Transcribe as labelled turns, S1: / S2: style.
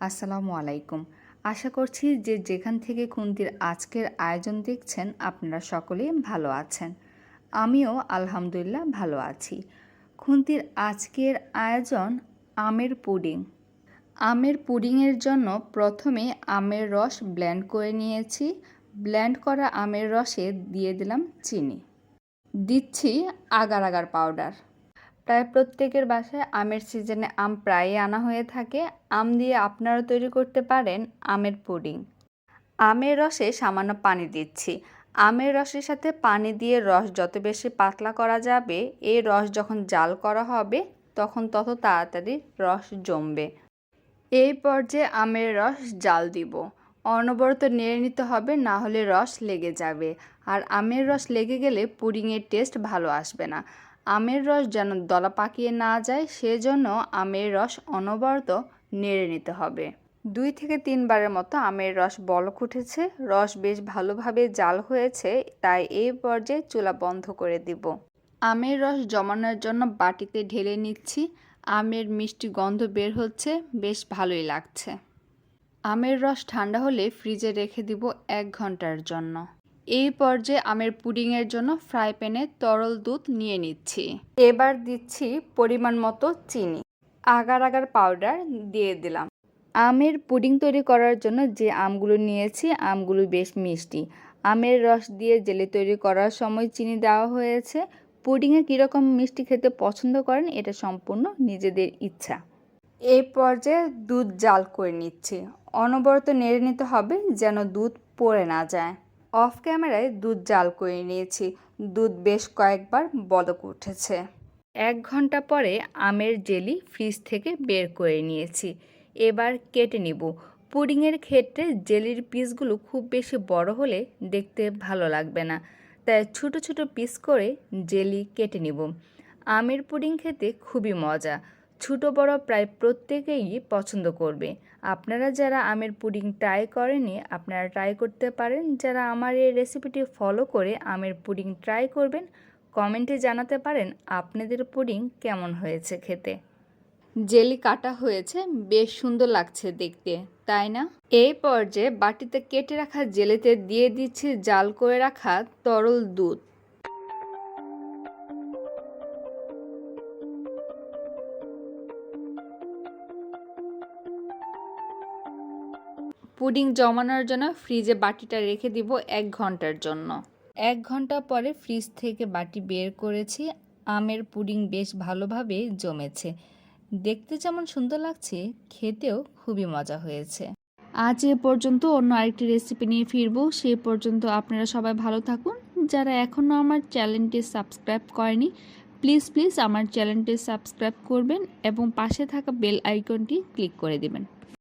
S1: আসসালামু আলাইকুম। আশা করছি যে যেখান থেকে খুন্তির আজকের আয়োজন দেখছেন, আপনারা সকলেই ভালো আছেন। আমিও আলহামদুলিল্লাহ ভালো আছি। খুন্তির আজকের আয়োজন আমের পুডিং। আমের পুডিংয়ের জন্য প্রথমে আমের রস ব্লেন্ড করে নিয়েছি। ব্লেন্ড করা আমের রসে দিয়ে দিলাম চিনি। দিচ্ছি আগার আগার পাউডার। প্রায় প্রত্যেকের বাসায় আমের সিজনে আম প্রায়ই আনা হয়ে থাকে। আম দিয়ে আপনারা তৈরি করতে পারেন আমের পুডিং। আমের রসে সামান্য পানি দিচ্ছি। আমের রসের সাথে পানি দিয়ে রস যত বেশি পাতলা করা যাবে, এই রস যখন জাল করা হবে, তখন তত তাড়াতাড়ি রস জমবে। এই পর্যায়ে আমের রস জাল দিব। অনবরত নেড়ে নিতে হবে, না হলে রস লেগে যাবে। আর আমের রস লেগে গেলে পুডিংয়ের টেস্ট ভালো আসবে না। আমের রস যেন দলা পাকিয়ে না যায়, সেজন্য আমের রস অনবরত নেড়ে নিতে হবে। দুই থেকে তিনবারের মতো আমের রস বলক উঠেছে। রস বেশ ভালোভাবে জাল হয়েছে, তাই এই পর্যায়ে চুলা বন্ধ করে দিব। আমের রস জমানোর জন্য বাটিতে ঢেলে নিচ্ছি। আমের মিষ্টি গন্ধ বের হচ্ছে, বেশ ভালোই লাগছে। আমের রস ঠান্ডা হলে ফ্রিজে রেখে দিব এক ঘণ্টার জন্য। এই পর্যায়ে আমের পুডিংয়ের জন্য ফ্রাই প্যানে তরল দুধ নিয়ে নিচ্ছি। এবার দিচ্ছি পরিমাণ মতো চিনি। আগার আগার পাউডার দিয়ে দিলাম। আমের পুডিং তৈরি করার জন্য যে আমগুলো নিয়েছি আমগুলো বেশ মিষ্টি। আমের রস দিয়ে জেলি তৈরি করার সময় চিনি দেওয়া হয়েছে। পুডিংয়ে কীরকম মিষ্টি খেতে পছন্দ করেন এটা সম্পূর্ণ নিজেদের ইচ্ছা। এই পর্যায়ে দুধ জাল করে নিচ্ছি। অনবরত নেড়ে নিতে হবে যেন দুধ পড়ে না যায়। অফ ক্যামেরায় দুধ জাল করে নিয়েছি। দুধ বেশ কয়েকবার বলক উঠেছে। এক ঘণ্টা পরে আমের জেলি ফ্রিজ থেকে বের করে নিয়েছি। এবার কেটে নিব। পুডিংয়ের ক্ষেত্রে জেলির পিসগুলো খুব বেশি বড় হলে দেখতে ভালো লাগবে না। তাই ছোট ছোট পিস করে জেলি কেটে নিব। আমের পুডিং খেতে খুবই মজা। ছোট বড় প্রায় প্রত্যেকেই পছন্দ করবে। আপনারা যারা আমের পুডিং ট্রাই করেনি আপনারা ট্রাই করতে পারেন। যারা আমার এই রেসিপিটি ফলো করে আমের পুডিং ট্রাই করবেন কমেন্টে জানাতে পারেন আপনাদের পুডিং কেমন হয়েছে খেতে। জেলি কাটা হয়েছে, বেশ সুন্দর লাগছে দেখতে, তাই না? এই পর্যায়ে বাটিতে কেটে রাখা জেলিতে দিয়ে দিচ্ছি জাল করে রাখা তরল দুধ। পুডিং জমানোর জন্য ফ্রিজে বাটিটা রেখে দিব এক ঘণ্টার জন্য। এক ঘণ্টা পরে ফ্রিজ থেকে বাটি বের করেছি। আমের পুডিং বেশ ভালোভাবে জমেছে। দেখতে যেমন সুন্দর লাগছে, খেতেও খুবই মজা হয়েছে। আজ এ পর্যন্ত অন্য আরেকটি রেসিপি নিয়ে ফিরবো। সে পর্যন্ত আপনারা সবাই ভালো থাকুন। যারা এখনও আমার চ্যানেলটি সাবস্ক্রাইব করেনি, প্লিজ প্লিজ আমার চ্যানেলটি সাবস্ক্রাইব করবেন এবং পাশে থাকা বেল আইকনটি ক্লিক করে দেবেন।